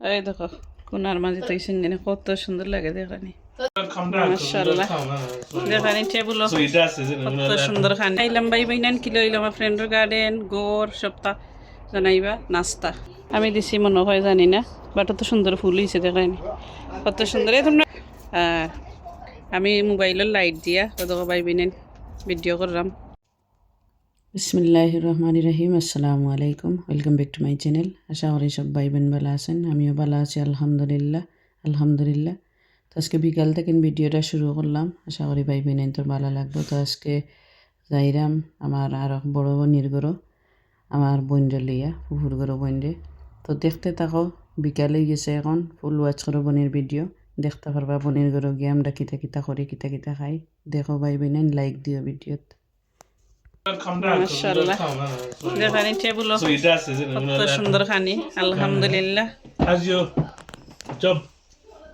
এই দেখো কোনার মাঝে তো জানি কত সুন্দর লাগে দেখানি। মাশাআল্লাহ। দেখানি টেবিল? কত সুন্দর খানি। আইলাম বাই বাইনান কিলো হইলাম আমার ফ্রেন্ডের গার্ডেন গোর সপ্তাহ। জানাইবা নাস্তা। আমি দিছি মনে হয় জানি না বাট অত সুন্দর ফুল হয়েছে দেখানি। কত সুন্দর তোমরা আমি মোবাইলের লাইট দিয়া কত বাই বাইনান ভিডিও করলাম। বিসমিল্লাহ রহমান রহিম আসসালামু আলাইকুম welcome back to my channel. আশা করি সব ভাই বোন ভালো আছেন, আমিও ভালো আছি, আলহামদুলিল্লাহ আলহামদুলিল্লাহ। তো আজকে বিকাল থেকে ভিডিওটা শুরু করলাম। আশা করি ভাই বোন তো ভালো লাগবে। তো আজকে যাইরাম, আমার আর বড় বোনের গরো আমার বোনরে লইয়া পুকুর গরো বোনরে তো দেখতে থাকো বিকালে গেছে এখন, ফুল ওয়াচ করো বোনের ভিডিও। দেখতে পারবা বোনের গরো গিয়ে আমরা কিতা কিতা করি কিতা কিতা খাই। দেখো ভাই বোন লাইক দিও ভিডিওত। মাশাআল্লাহ। come, uh, so- দেখানি table So he does, isn't it? We কত know that. সুন্দর খানি আলহামদুলিল্লাহ How's your job?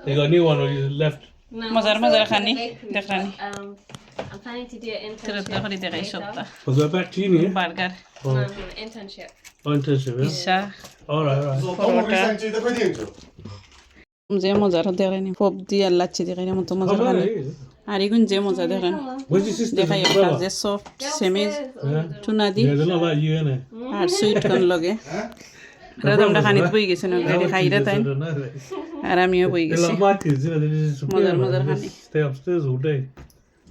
They got a new one or you left? No, মজার খানি দেখানি but, um, I'm planning to do an তোর internship. দেখানি Was that back to uni? No, internship. Oh, internship, yeah? যে মজার pop দিয়ে দেখানি মজার Oh, খানি. আর এগুন যে মজা sister? দেখাই? যে সফট সেমিজ. টুনা দি? আর সুইট কন লগে তোমরা খানিত বই গেছেন অলরেডি খাইরা তাই. আর আমিও বই গেছি day.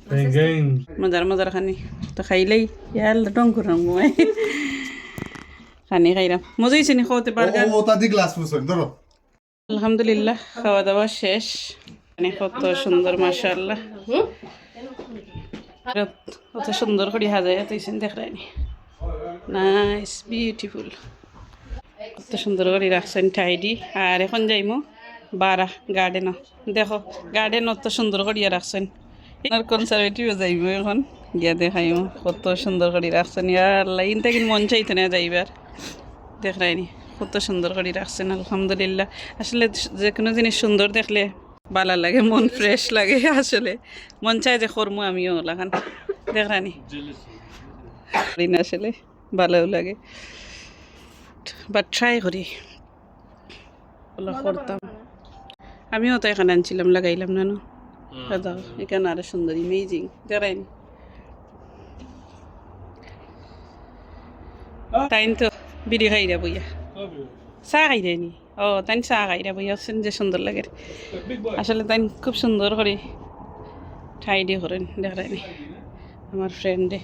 Playing games. মজার মজার খানি তো খাইলেই ইয়াল ডং করলাম ঘুমাই খানি খাইলাম মজা হয়েছে নি খাওয়াতে ধরো আলহামদুলিল্লাহ খাওয়া দাওয়া শেষ মানে কত সুন্দর, মাশাআল্লাহ। কত সুন্দর করে হাজাই তুইছেন দেখরাইনি নাইস বিউটিফুল কত সুন্দর করে রাখছেন টাইডি আর এখন যাইমো বারা গার্ডেনও দেখো গার্ডেন অত সুন্দর করিয়া রাখছেন। আর কনজারভেটিভ যাইব এখন। গিয়া দেখাইমো কত সুন্দর করে রাখছেন। ইয়ার লাইন থেকে মন চাইতে না যাইবার। দেখরাইনি কত সুন্দর করে রাখছেন, আলহামদুলিল্লাহ। আসলে যে কোনো জিনিস সুন্দর দেখলে ভালো লাগে মন ফ্রেশ লাগে আসলে। মন চায় যে করমু আমিও লাগান। দেখরানি করি না আসলে ভালোও লাগে। বাট ট্রাই করি। করতাম। আমিও তো এখানে আনছিলাম লাগাইলাম না না? দাদা এখানে আরও সুন্দর ইমেজিং দেখাইনি তাই তো বিড়ি খাইরা বইয়া। চাহ খাই দেয়নি। ও, তাই চাহ খাইরা বইয়া হচ্ছেন যে সুন্দর লাগে আসলে তাই খুব সুন্দর করে ঠাই দিয়ে করেন দেখায়নি আমার ফ্রেন্ডে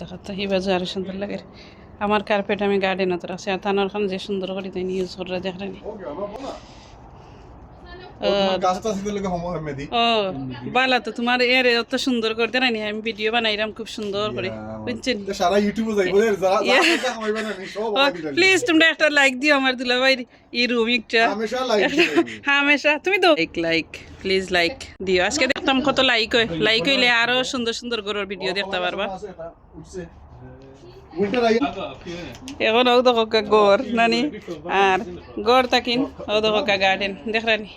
দেখা তো, এই বাজে আরও সুন্দর লাগে আমার কার্পেট আমি গার্ডেনত আছে আর তানোর খান যে সুন্দর করে তাই ইউজ করে দেখায়নি বালা তো তোমার এর অত সুন্দর করে দেখায়নি আমি ভিডিও বানাইলাম খুব সুন্দর করে। বুঝছেন সারা ইউটিউবে প্লিজ তোমরা একটা লাইক দিও আমার দুলাভাই এই রুম একটা। হামেশা তুমি তো লাইক লাইক প্লিজ লাইক দিও। আজকে দেখতাম কত লাইক হয় লাইক হইলে আরও সুন্দর সুন্দর গরুর ভিডিও দেখতে পারবা। এখন ও দেখো গড় নানি আর গড় তাকিন ও দেখো গার্ডেন দেখরানি।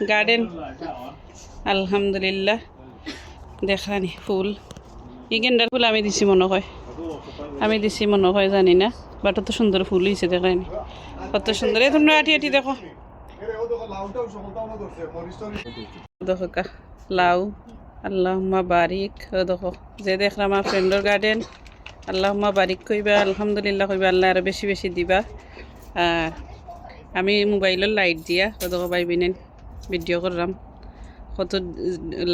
গার্ডেন আলহামদুলিল্লাহ দেখরানি ফুল ই গেন্ডার ফুল আমি দিছি মনে হয় আমি দিছি মনে হয় জানি না বাট অত সুন্দর ফুল হয়েছে দেখরানি কত সুন্দর এই তোমরা আটি আটি দেখো দেখো কা লাউ আল্লাহম্মা বারিক দেখো যে দেখলাম আমার ফ্রেন্ডর গার্ডেন আল্লাহম্মা বারিক কইবা আলহামদুলিল্লাহ কইবা আল্লাহ আরও বেশি বেশি দিবা আর আমি মোবাইলের লাইট দিয়া দেখো ভাই বিনেন ভিডিও করলাম কত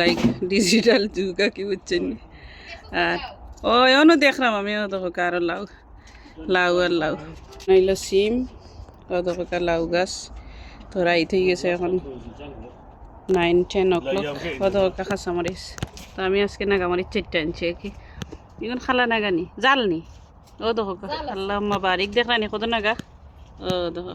লাইক ডিজিটাল যুগা কি বুঝছেন নি? আর ও এমনও দেখলাম আমি ও দেখো কারও লাউ লাউ আর লাউ নইল সিম ও দেখো কা লাউ গাছ রাইত হয়ে গেছে এখন নাইন টেন ও ক্লক কত কাঁচামরিচ তো আমি আজকে নাগামরিচ চারটে আনছি আর কি এখন খালা নাগানি জাল জালনি ও দেখো আল্লাহ বারিক দেখরানি কত নাগা ও দেখো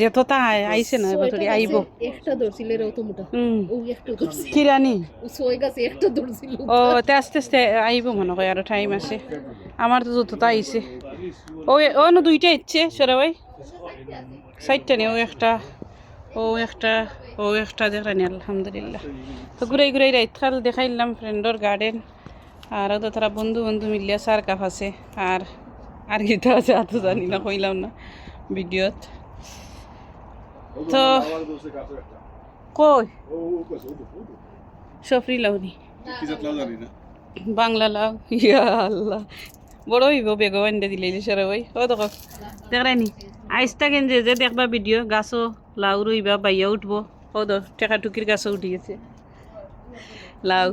যেত তা আইছে না বতরি আইব। একটা ধরছিল রে অত মোটা। ও একটা ধরছিল। কিরানি? ও ছয় গাছে একটা ধরছিল। ও তে আস্তে আস্তে আইব মনে হয় আরও টাইম আছে আমার তো যতটা আইছে। ও ও না দুইটা ইচ্ছে সরে ভাই সাইডটা নেই ও একটা ও একটা ও একটা দেখানি আলহামদুলিল্লাহ। তো ঘুরাই ঘুরাই রাইত খাল দেখাইলাম ফ্রেন্ডর গার্ডেন আর তো তারা বন্ধু বন্ধু মিলিয়া সার কাপ আছে। আর আর গীতা আছে এত জানি না কইলাম না ভিডিওত। তো কই? সফরি লাউনি। বাংলা লাউ, ইয়া আল্লাহ। বড় হইব বেগবান দে দিলে ইলিশারে ওই। ও দেখো দেখরানি আইসটা কেন যে যে দেখবা ভিডিও, গাছও লাউ রইবা, বাইয়া উঠবো। ও দো, টেকা টুকির গাছও উঠি গেছে। লাউ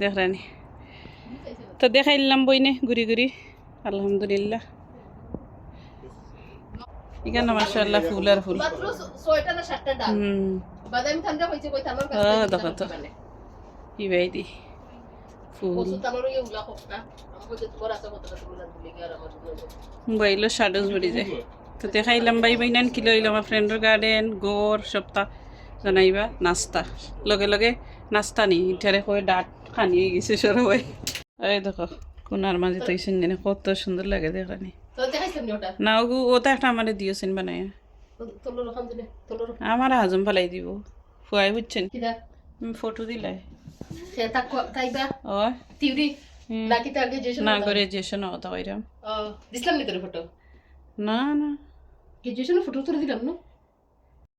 দেখরানি তো দেখাইলাম বইনে, ঘুরি ঘুরি। আলহামদুলিল্লাহ। এখানে মাশাআল্লাহ ফুল আর ফুল। মাত্র ছয়টা না সাতটা ডাল। হুম। বাদামি ঠান্ডা হয়েছে কই তামার ও দেখো তো। ইবাই দি ফুল। তামার ইয়ে শাডোজ বেড়ে যায়। তো দেখাইলাম বাই বাই নান কিলো আমার ফ্রেন্ডর গার্ডেন গোর সপ্তাহ জানাইবা নাস্তা। লগে লগে নাস্তা নি ইটারে কয়ে ডাট খানি হয়ে গেছে সরবাই এই দেখো কোনার মাঝে তো কত সুন্দর লাগে দেখানি। না ওগু ওটা একটা আমার দিয়েছেন বানায়। আমার হাজম ফালাই দিব। ফুয়াই বুঝছেন ফটো দিলাই না করে যে শোনা কথা কইরাম দিছিলাম নি তোর ফটো? না না। গ্রাজুয়েশন ফটো তোর দিলাম না?